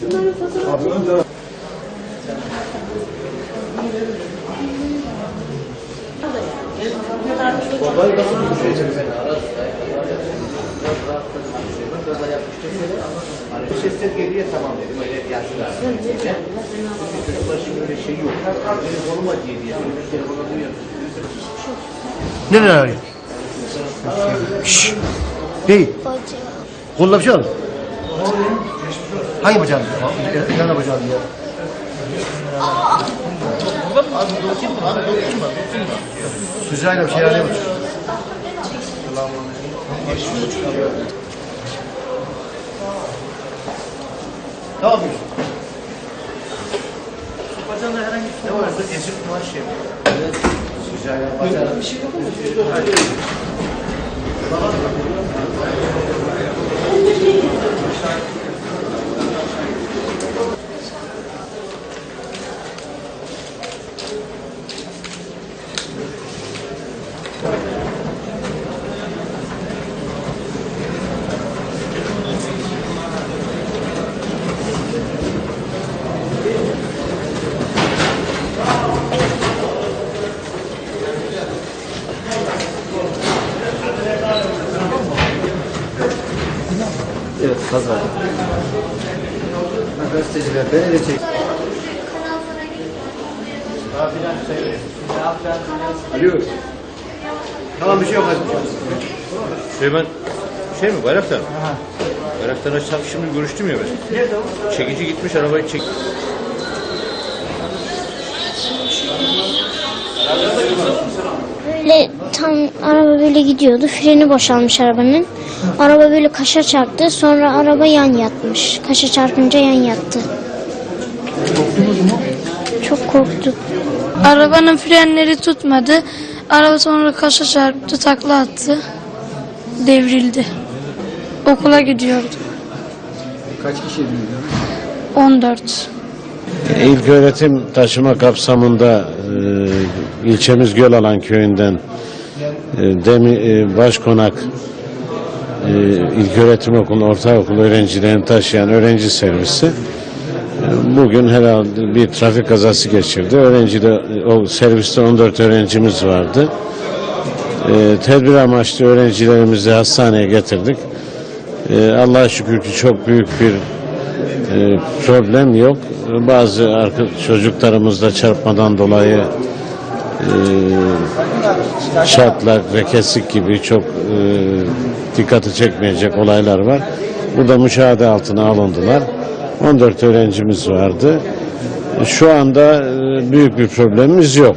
Şunların fotoğrafı. Sesler geriye tamam dedim öyle yaşlılar. Çocuklar şimdi öyle şey yok. Telefonum acıyor diye. Çocuk telefonu duyuyor. Nereye arıyor? Şşş. Değil. Koluna bir şey al. Hangi bacağın? Yana bacağın ya. Suzayla bir şey arıyor. Ne yapıyorsun? Bacağında herhangi bir şey varsa ezik var şey. Evet. Suzayla bacağı. Bir şey yok mu? Evet, pazar. Gazeteciler beni de çek. Alo. Tamam bir şey yok hadi. Süleyman şey mi Bayraktar mı? Bayraktar açsam şimdi görüştüm ya ben. Nerede o? Çekici gitmiş arabayı çek. Böyle tam araba böyle gidiyordu. Freni boşalmış arabanın. Araba böyle kaşa çarptı. Sonra araba yan yatmış. Kaşa çarpınca yan yattı. Çok korktuk. Arabanın frenleri tutmadı. Araba sonra kaşa çarptı, takla attı. Devrildi. Okula gidiyordu. Kaç kişi 14. İlk öğretim taşıma kapsamında e, ilçemiz Gölalan köyünden demi, e, Başkonak e, İlk Öğretim Okulu, Ortaokul öğrencilerini taşıyan öğrenci servisi e, bugün herhalde bir trafik kazası geçirdi. Öğrencide o serviste 14 öğrencimiz vardı. Tedbir amaçlı öğrencilerimizi hastaneye getirdik. Allah'a şükür ki çok büyük bir problem yok. Bazı arka, çocuklarımızda çarpmadan dolayı e, çatlak ve kesik gibi çok e, dikkati çekmeyecek olaylar var. Burada müşahede altına alındılar. 14 öğrencimiz vardı. Şu anda e, büyük bir problemimiz yok.